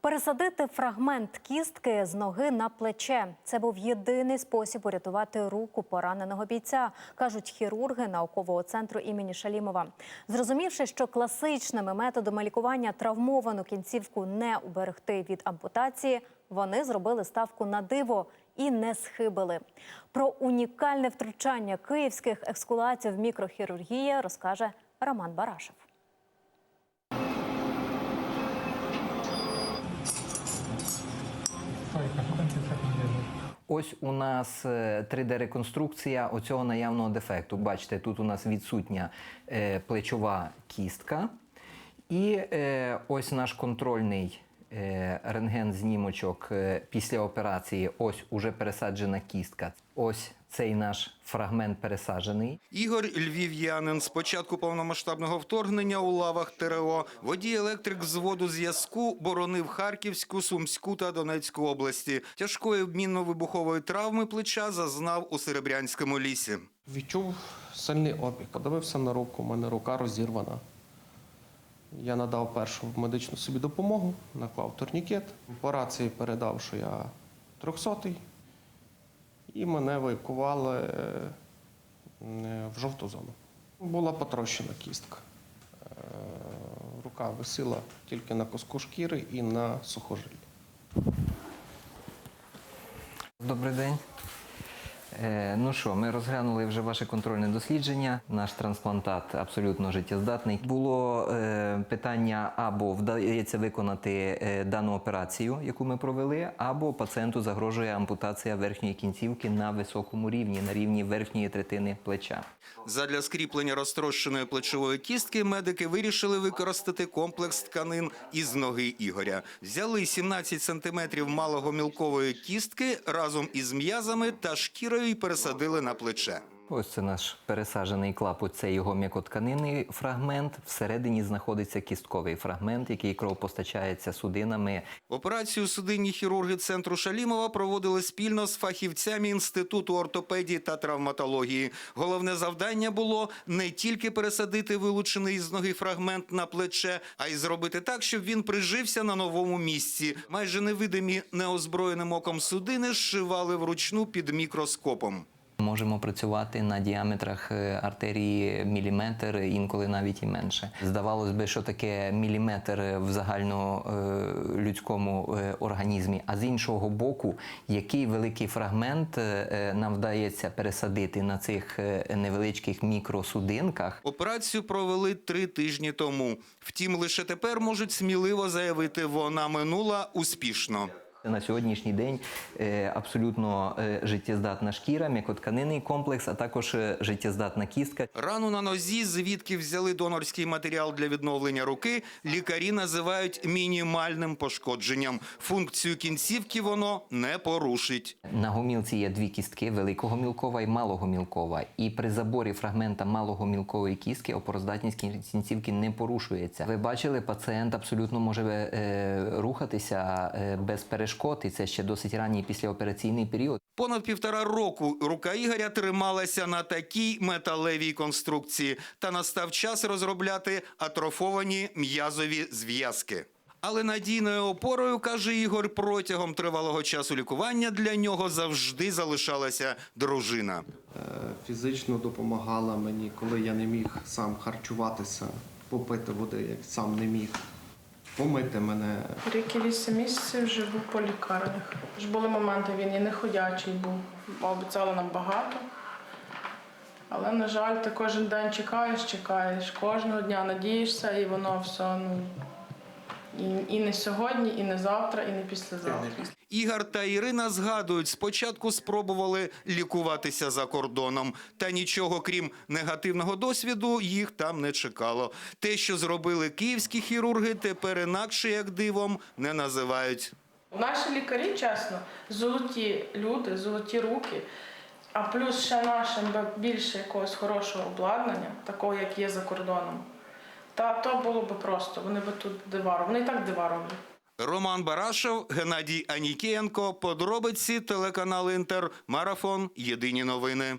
Пересадити фрагмент кістки з ноги на плече це був єдиний спосіб урятувати руку пораненого бійця, кажуть хірурги наукового центру імені Шалімова. Зрозумівши, що класичними методами лікування травмовану кінцівку не уберегти від ампутації, вони зробили ставку на диво і не схибили. Про унікальне втручання київських екскулаців мікрохірургії розкаже Роман Барашев. Ось у нас 3D-реконструкція оцього наявного дефекту. Бачите, тут у нас відсутня е, плечова кістка. І е, ось наш контрольний е, рентген-знімочок е, після операції. Ось уже пересаджена кістка. Ось цей наш фрагмент пересаджений. Ігор Львів'янин з початку повномасштабного вторгнення у лавах ТРО водій електрик з воду зв'язку боронив Харківську, Сумську та Донецьку області. Тяжкої обмінно-вибухової травми плеча зазнав у Серебрянському лісі. Відчув сильний опік. Подивився на руку, у мене рука розірвана. Я надав першу медичну собі допомогу, наклав турнікет. По рації передав, що я трьохсотий, і мене евакували е, в жовту зону. Була потрощена кістка. Е, Рука висіла тільки на куску шкіри і на сухожилі. Добрий день. Е, ну що, ми розглянули вже ваше контрольне дослідження. Наш трансплантат абсолютно життєздатний. Було е, питання або вдається виконати е, дану операцію, яку ми провели, або пацієнту загрожує ампутація верхньої кінцівки на високому рівні, на рівні верхньої третини плеча. Задля скріплення розтрощеної плечової кістки медики вирішили використати комплекс тканин із ноги Ігоря. Взяли 17 сантиметрів малого мілкової кістки разом із м'язами та шкірою і пересадили на плече. Ось це наш пересаджений клапоть, це його м'якотканинний фрагмент. Всередині знаходиться кістковий фрагмент, який кровопостачається судинами. Операцію судинні хірурги центру Шалімова проводили спільно з фахівцями інституту ортопедії та травматології. Головне завдання було не тільки пересадити вилучений із ноги фрагмент на плече, а й зробити так, щоб він прижився на новому місці. Майже невидимі неозброєним оком судини зшивали вручну під мікроскопом. Можемо працювати на діаметрах е, артерії міліметр, інколи навіть і менше. Здавалось би, що таке міліметр в загальнолюдському е, організмі. А з іншого боку, який великий фрагмент е, нам вдається пересадити на цих е, невеличких мікросудинках. Операцію провели три тижні тому. Втім, лише тепер можуть сміливо заявити, вона минула успішно. На сьогоднішній день е, абсолютно е, життєздатна шкіра, м'якотканинний комплекс, а також е, життєздатна кістка. Рану на нозі, звідки взяли донорський матеріал для відновлення руки, лікарі називають мінімальним пошкодженням. Функцію кінцівки воно не порушить. На гомілці є дві кістки: великогомілкова і малогомілкова. І при заборі фрагмента малогомілкової кістки опороздатність кінцівки не порушується. Ви бачили, пацієнт абсолютно може рухатися без перешкод, і це ще досить ранній післяопераційний період. Понад півтора року рука Ігоря трималася на такій металевій конструкції, та настав час розробляти атрофовані м'язові зв'язки. Але надійною опорою, каже Ігор, протягом тривалого часу лікування для нього завжди залишалася дружина. Е, Фізично допомагала мені, коли я не міг сам харчуватися, попити води, як сам не міг, помити мене. Рік і вісім місяців живу по лікарнях. Ж були моменти, він і не ходячий був, обіцяли нам багато. Але, на жаль, ти кожен день чекаєш, чекаєш, кожного дня надієшся, і воно все ну, і, і не сьогодні, і не завтра, і не післязавтра. Ігор та Ірина згадують, спочатку спробували лікуватися за кордоном, та нічого крім негативного досвіду їх там не чекало. Те, що зробили київські хірурги, тепер інакше як дивом не називають. Наші лікарі, чесно, золоті люди, золоті руки. А плюс ще нашим більше якогось хорошого обладнання, такого, як є за кордоном. Та то було б просто, вони б тут дива. Вони і так дива. Роман Барашев, Геннадій Анікієнко. Подробиці телеканал Інтер. Марафон. Єдині новини.